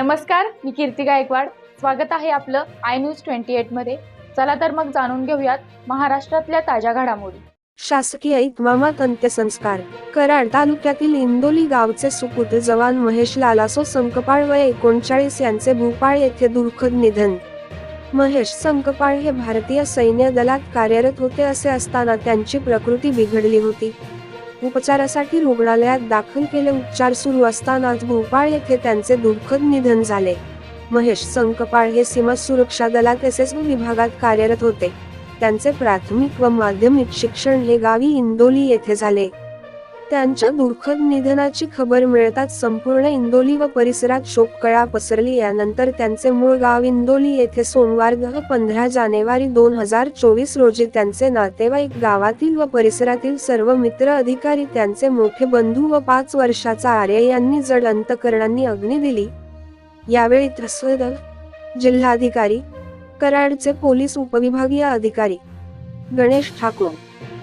नमस्कार मी कीर्ती गायकवाड. स्वागत आहे आपलं आय न्यूज ट्वेंटी एटमध्ये. चला तर मग जाणून घेऊयात महाराष्ट्रातल्या ताज्या घडामोडी. शासकीय इतमामात अंत्यसंस्कार. कराड तालुक्यातील इंदोली गावचे सुपुत्र जवान महेश लालासो संकपाळ वय एकोणचाळीस यांचे भोपाळ येथे दुर्खद निधन. महेश संकपाळ हे भारतीय सैन्य दलात कार्यरत होते असे असताना त्यांची प्रकृती बिघडली होती. उपचारासाठी रुग्णालयात दाखल केले उपचार सुरू असतानाच भोपाळ येथे त्यांचे दुःखद निधन झाले. महेश संकपाळ हे सीमा सुरक्षा दलात एस एस विभागात कार्यरत होते. त्यांचे प्राथमिक व माध्यमिक शिक्षण हे गावी इंदोली येथे झाले. त्यांच्या दुर्खद निधनाची खबर मिळताच संपूर्ण इंदोली व परिसरात शोककळा पसरली. यानंतर त्यांचे मूळ गाव इंदोली येथे सोमवार पंधरा जानेवारी दोन हजार चोवीस रोजी त्यांचे नातेवाईक गावातील व परिसरातील सर्व मित्र अधिकारी त्यांचे मोठे बंधू व पाच वर्षाचा आर्य यांनी जड अंतकरणांनी अग्नी दिली. यावेळी त्रस्वदल जिल्हाधिकारी कराडचे पोलीस उपविभागीय अधिकारी गणेश ठाकूर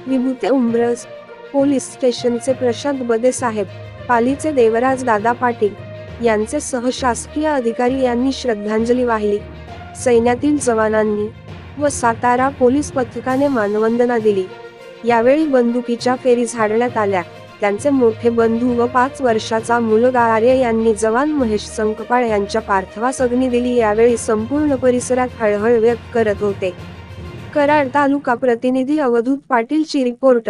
विभूते उंबरस पोलीस स्टेशनचे प्रशांत बदे साहेब पालीचे देवराज दादा पाटील यांचे सहशासकीय अधिकारी यांनी श्रद्धांजली वाहिली. सैन्यातील जवानांनी व सातारा पोलीस पथकाने मानवंदना दिली. यावेळी बंदुकीच्या फेरी झाडण्यात आल्या. त्यांचे मोठे बंधू व पाच वर्षाचा मुलगा आर्य यांनी जवान महेश संकपाळ यांच्या पार्थिवास अग्नी दिली यावेळी संपूर्ण परिसरात हळहळ व्यक्त करत होते. कराड तालुका प्रतिनिधी अवधूत पाटीलची रिपोर्ट